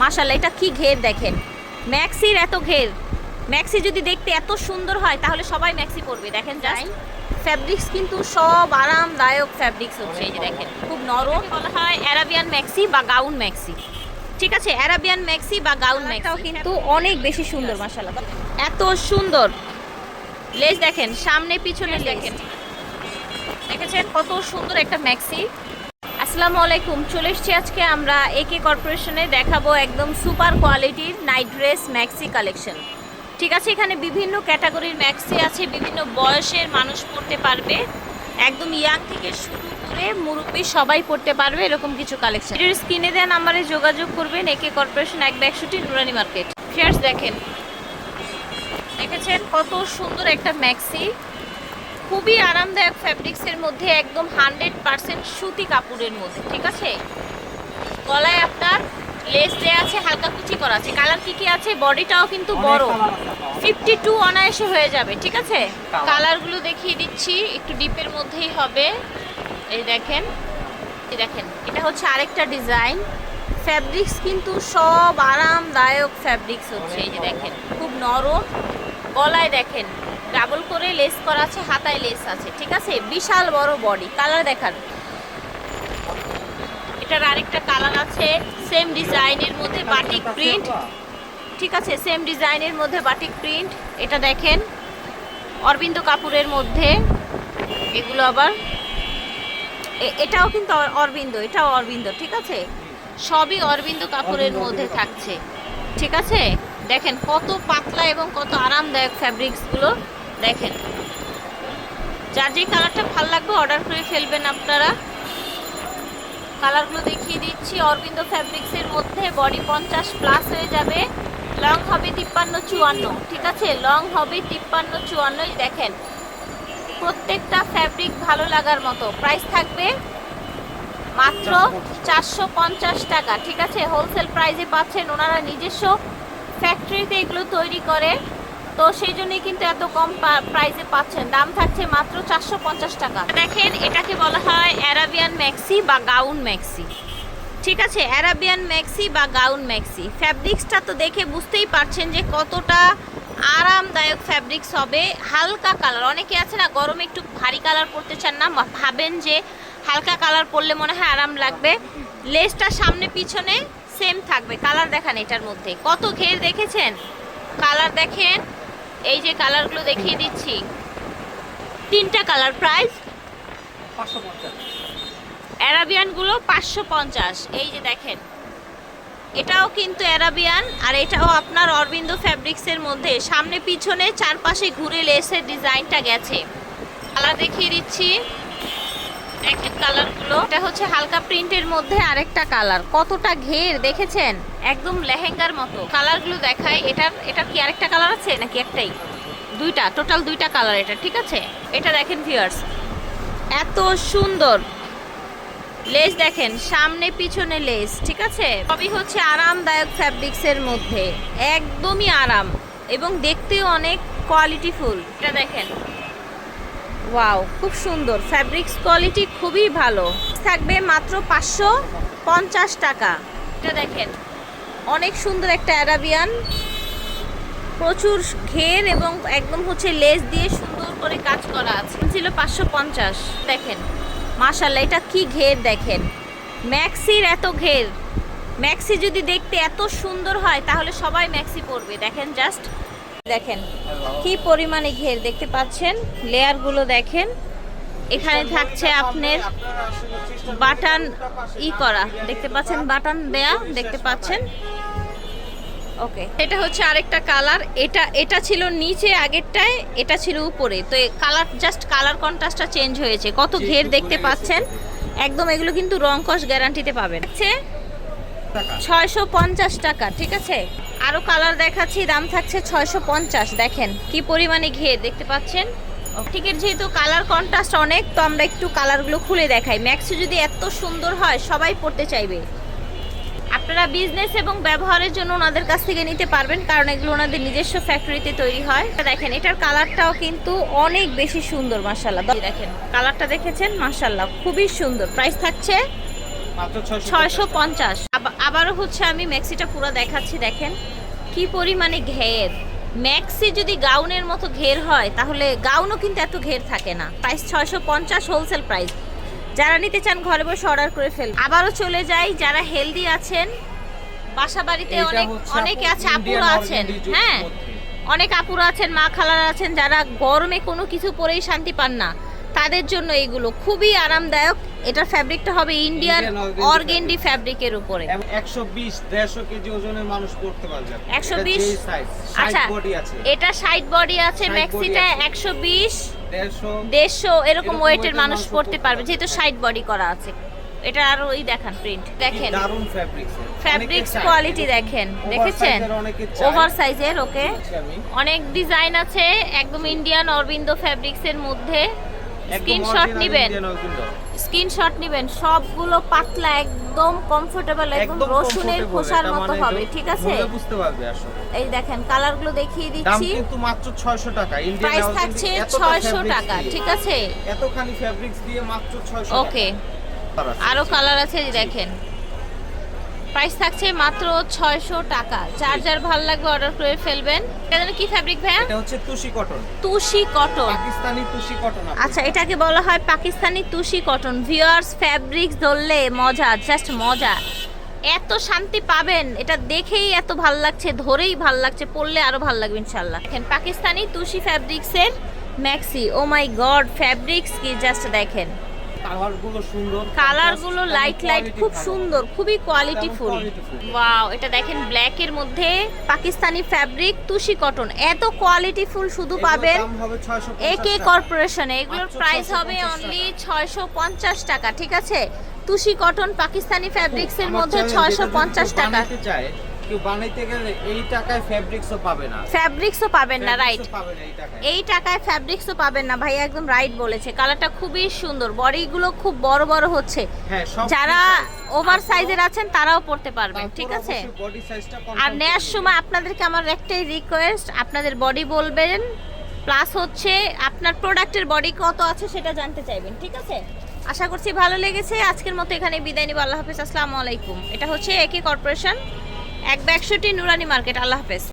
মাশাল্লাহ এটা কি ঘের দেখেন? ম্যাক্সির এত ঘের। ম্যাক্সি যদি দেখতে এত সুন্দর হয় তাহলে সবাই ম্যাক্সি পরবে। দেখেন যাই ফ্যাব্রিক্স কিন্তু সব আরামদায়ক ফ্যাব্রিক্স হচ্ছে এই যে দেখেন। খুব নরম বলা হয় অ্যারাবিয়ান ম্যাক্সি বা গাউন ম্যাক্সি। ঠিক আছে? অ্যারাবিয়ান ম্যাক্সি বা গাউন ম্যাক্সিটাও কিন্তু অনেক বেশি সুন্দর মাশাল্লাহ এত সুন্দর। লেজ দেখেন সামনে পিছনে দেখেন দেখেছেন? কত সুন্দর একটা ম্যাক্সি। আসসালামু আলাইকুম। চলে এসেছি আজকে আমরা একে কর্পোরেশনে দেখাবো একদম সুপার কোয়ালিটির নাইট ড্রেস ম্যাক্সি কালেকশন। ঠিক আছে, এখানে বিভিন্ন ক্যাটাগরির ম্যাক্সি আছে, বিভিন্ন বয়সের মানুষ পড়তে পারবে। একদম ইয়াং থেকে শুরু করে মুরব্বী সবাই পড়তে পারবে এরকম কিছু কালেকশন। এর স্ক্রিনে দেওয়া নাম্বারে যোগাযোগ করবেন একে কর্পোরেশন এক ব্যাগশুটি নুরানি মার্কেট। ফেয়ার্স দেখেন। দেখেছেন কত সুন্দর একটা ম্যাক্সি। খুবই আরামদায়ক ফ্যাব্রিক্সের মধ্যে একদম হান্ড্রেড পার্সেন্ট সুতি কাপড়ের মধ্যে ঠিক আছে? গলায় আপনার লেস দেওয়া আছে হালকা কুচি করা আছে। কালার কি কি আছে? বডিটাও কিন্তু বড়। ফিফটি টু অনায়াসে হয়ে যাবে ঠিক আছে? কালারগুলো দেখিয়ে দিচ্ছি একটু ডিপের মধ্যেই হবে। এই দেখেন এই দেখেন এটা হচ্ছে আরেকটা ডিজাইন ফ্যাব্রিক্স কিন্তু সব আরামদায়ক ফ্যাব্রিক্স হচ্ছে এই যে দেখেন খুব নরম। গলায় দেখেন ডাবল করে লেস করা আছে, হাতায় লেস আছে, ঠিক আছে? বিশাল বড় বডি কালার দেখান। এটার আরেকটা কালার আছে সেম ডিজাইনের মধ্যে বাটিক প্রিন্ট ঠিক আছে? সেম ডিজাইনের মধ্যে বাটিক প্রিন্ট এটা দেখেন, অরবিন্দ কাপুরের মধ্যে, এগুলো আবার এটাও কিন্তু অরবিন্দ, এটাও অরবিন্দ, ঠিক আছে? সবই অরবিন্দ কাপুরের মধ্যে থাকছে, ঠিক আছে? দেখেন কত পাতলা এবং কত আরামদায়ক ফ্যাব্রিক্সগুলো দেখেন। যার যে কালারটা ভালো লাগবে, অর্ডার করে ফেলবেন আপনারা। কালারগুলো দেখিয়ে দিচ্ছি, অরবিন্দ ফ্যাব্রিক্সের মধ্যে বডি পঞ্চাশ প্লাস হয়ে যাবে। লং হবে তিপ্পান্ন চুয়ান্ন, ঠিক আছে? লং হবে তিপ্পান্ন চুয়ান্নই, দেখেন। প্রত্যেকটা ফ্যাব্রিক ভালো লাগার মতো। প্রাইস থাকবে মাত্র চারশো পঞ্চাশ টাকা, ঠিক আছে? হোলসেল প্রাইসে পাচ্ছেন ওনারা নিজস্ব ফ্যাক্টরিতে এগুলো তৈরি করে। তো সেই জন্যই কিন্তু এত কম প্রাইসে পাচ্ছেন। দাম থাকছে মাত্র চারশো পঞ্চাশ টাকা। দেখেন, এটাকে বলা হয় অ্যারাবিয়ান ম্যাক্সি বা গাউন ম্যাক্সি ঠিক আছে? অ্যারাবিয়ান ম্যাক্সি বা গাউন ম্যাক্সি ফ্যাব্রিক্সটা তো দেখে বুঝতেই পারছেন যে কতটা আরামদায়ক ফ্যাব্রিক্স হবে। হালকা কালার অনেকে আছে না, গরমে একটু ভারী কালার পরতে চান না। ভাবেন যে হালকা কালার পরলে মনে হয় আরাম লাগবে। লেসটা সামনে পিছনে সেম থাকবে। কালার দেখান এটার মধ্যে। কত ঘের দেখেছেন? কালার দেখেন। এই যে কালারগুলো দেখিয়ে দিচ্ছি। তিনটা কালার প্রাইস? অ্যারাবিয়ানগুলো পাঁচশো পঞ্চাশ। এই যে দেখেন। এটাও কিন্তু অ্যারাবিয়ান, আর এটাও আপনার অরবিন্দ ফ্যাব্রিক্সের মধ্যে। সামনে পিছনে চারপাশে ঘুরে লেসের ডিজাইনটা গেছে। কালার দেখিয়ে দিচ্ছি। কালারগুলো এটা হচ্ছে হালকা প্রিন্টের মধ্যে আরেকটা কালার কতটা ঘের, দেখেছেন? একদম লেহেঙ্গার মতো। কালারগুলো দেখাই এটার এটার কি আরেকটা কালার আছে নাকি একটাই? দুইটা টোটাল দুইটা কালার এটা, ঠিক আছে? এটা দেখেন ভিউয়ার্স এত সুন্দর। লেস দেখেন, সামনে পিছনে লেস ঠিক আছে? সবই হচ্ছে আরামদায়ক ফ্যাব্রিক্সের মধ্যে, একদমই আরাম এবং দেখতেও অনেক কোয়ালিটিফুল এটা দেখেন ওয়াও খুব সুন্দর। ফ্যাব্রিক্স কোয়ালিটি খুবই ভালো। থাকবে মাত্র পাঁচশো পঞ্চাশ টাকা। এটা দেখেন, অনেক সুন্দর একটা অ্যারাবিয়ান প্রচুর ঘের এবং একদম হচ্ছে লেস দিয়ে সুন্দর করে কাজ করা আছে। ছিল পাঁচশো পঞ্চাশ, দেখেন। মাশাল্লাহ এটা কি ঘের দেখেন। ম্যাক্সির এত ঘের। ম্যাক্সি যদি দেখতে এত সুন্দর হয়, তাহলে সবাই ম্যাক্সি পরবে। দেখেন জাস্ট দেখেন, কি পরিমাণে ঘের দেখতে পাচ্ছেন? লেয়ারগুলো দেখেন। এখানে থাকছে আপনার বাটন ই করা। দেখতে পাচ্ছেন বাটন দেয়া, দেখতে পাচ্ছেন? ওকে। এটা হচ্ছে আরেকটা কালার। এটা এটা ছিল নিচে আগেরটায়, এটা ছিল উপরে। তো কালার, জাস্ট কালার কন্ট্রাস্টটা চেঞ্জ হয়েছে। কত ঘের দেখতে পাচ্ছেন? একদম এগুলো কিন্তু রং কস গ্যারান্টিতে পাবেন। হচ্ছে ছয়শো পঞ্চাশ টাকা ঠিক আছে? আরও কালার দেখাচ্ছি দাম থাকছে ছয়শো পঞ্চাশ দেখেন কি পরিমাণে ঘের দেখতে পাচ্ছেন? ঠিকের যেহেতু কালার কন্ট্রাস্ট অনেক তো আমরা একটু কালারগুলো খুলে দেখাই। ম্যাক্সি যদি এত সুন্দর হয় সবাই পড়তে চাইবে। আপনারা বিজনেস এবং ব্যবহারের জন্য ওনাদের কাছ থেকে নিতে পারবেন কারণ এগুলো ওনাদের নিজস্ব ফ্যাক্টরিতে তৈরি হয়। দেখেন এটার কালারটাও কিন্তু অনেক বেশি সুন্দর মাসাল্লাহ দেখেন কালারটা দেখেছেন? মাসাল্লাহ খুবই সুন্দর। প্রাইস থাকছে ছয়শো পঞ্চাশ। আবারও হচ্ছে আমি ম্যাক্সিটা পুরো দেখাচ্ছি দেখেন। কি পরিমাণে ঘের। ম্যাক্সি যদি গাউনের মতো ঘের হয় তাহলে গাউনও কিন্তু এত ঘের থাকে না। প্রাইস ছয়শো পঞ্চাশ হোলসেল প্রাইস যারা নিতে চান ঘরে বসে অর্ডার করে ফেল আবারও চলে যাই যারা হেলদি আছেন বাসা বাড়িতে অনেক অনেকে আছে আপুরা আছেন। হ্যাঁ। অনেক আপুরা আছেন মা খালারা আছেন যারা গরমে কোনো কিছু পরেই শান্তি পান না। তাদের জন্য এইগুলো খুবই আরামদায়ক। এটার ফ্যাব্রিকটা হবে ইন্ডিয়ান অর্গেন্ডি ফ্যাব্রিকের উপরে। এবং 120 150 কেজি ওজনের মানুষ পড়তে পারবে। 120 সাইজ আচ্ছা বডি আছে। এটা সাইড বডি আছে ম্যাক্সিটা আছে। একশো বিশ 150 দেড়শো এরকম ওয়েটের মানুষ পড়তে পারবে। যেহেতু সাইড বডি করা আছে। এটা আরও ওই দেখান প্রিন্ট দেখেন। দারুণ ফ্যাব্রিক্স ফ্যাব্রিক্স কোয়ালিটি দেখেন দেখেছেন? ওভার সাইজের ওকে অনেক ডিজাইন আছে একদম ইন্ডিয়ান অরবিন্দ ফ্যাব্রিক্স এর মধ্যে। স্ক্রিনশট নেবেন। স্ক্রিনশট নেবেন। সবগুলো পাতলা একদম কমফোর্টেবল একদম রসুনের খোসার মতো মানে হবে ঠিক আছে? বুঝতে পারবে আসলে। এই দেখেন কালারগুলো দেখিয়ে দাম দিচ্ছি। কিন্তু মাত্র 600 টাকা ইন্ডিয়ান প্রাইস থাকছে ছয়শো টাকা ঠিক আছে? এতখানি ফেব্রিক্স দিয়ে মাত্র 600 ওকে আরও কালার আছে দেখেন। প্রাইস থাকছে মাত্র ছয়শো টাকা। যার যার ভালো লাগবে অর্ডার করে ফেলবেন। এটা কি ফ্যাব্রিক ভাইয়া? এটা হচ্ছে Tushi cotton Tushi cotton Pakistani Tushi cotton আচ্ছা এটাকে বলা হয় Pakistani Tushi cotton viewers fabrics ধরলে মজা জাস্ট মজা। এত শান্তি পাবেন এটা দেখেই এত ভালো লাগছে ধরেই ভালো লাগছে পড়লে আরও ভালো লাগবে ইনশাল্লাহ দেখেন পাকিস্তানি তুষি ফ্যাব্রিক্সের maxi oh my god fabrics কি জাস্ট দেখেন। সুন্দর কালারগুলো লাইট লাইট খুব সুন্দর খুবই কোয়ালিটিফুল qualityful। ওয়াও এটা দেখেন ব্ল্যাক এর মধ্যে পাকিস্তানি ফ্যাব্রিক তুষি কটন এত কোয়ালিটিফুল শুধু পাবেন 650 একে কর্পোরেশনে এগুলোর প্রাইস হবে অনলি ছয়শো পঞ্চাশ টাকা ঠিক আছে? তুষি কটন পাকিস্তানি ফ্যাব্রিক্স এর মধ্যে channel ছয়শো যেটা যদি পঞ্চাশ কেউ টাকা চায় কেউ বানাইতে গেলে এই টাকায় ফ্যাব্রিক্সও পাবে না। ফ্যাব্রিক্সও পাবেন না রাইট এই টাকায়। ফ্যাব্রিক্সও পাবেন না ভাই একদম রাইট বলেছে। কালারটা খুবই সুন্দর বডিগুলো খুব বড় বড় হচ্ছে। হ্যাঁ যারা ওভার সাইজের আছেন তারাও পড়তে পারবেন ঠিক আছে? আর নেওয়ার সময় আপনাদেরকে আমার একটাই রিকোয়েস্ট আপনাদের বডি বলবেন প্লাস হচ্ছে আপনার প্রোডাক্টের বডি কত আছে সেটা জানতে চাইবেন ঠিক আছে? আশা করছি ভালো লেগেছে আজকের মতো এখানে বিদায় নিব আল্লাহ হাফিজ আসসালামু আলাইকুম। এটা হচ্ছে একই কর্পোরেশন এক ব্যাগশোটি নুরানি মার্কেট। আল্লাহ হাফেজ।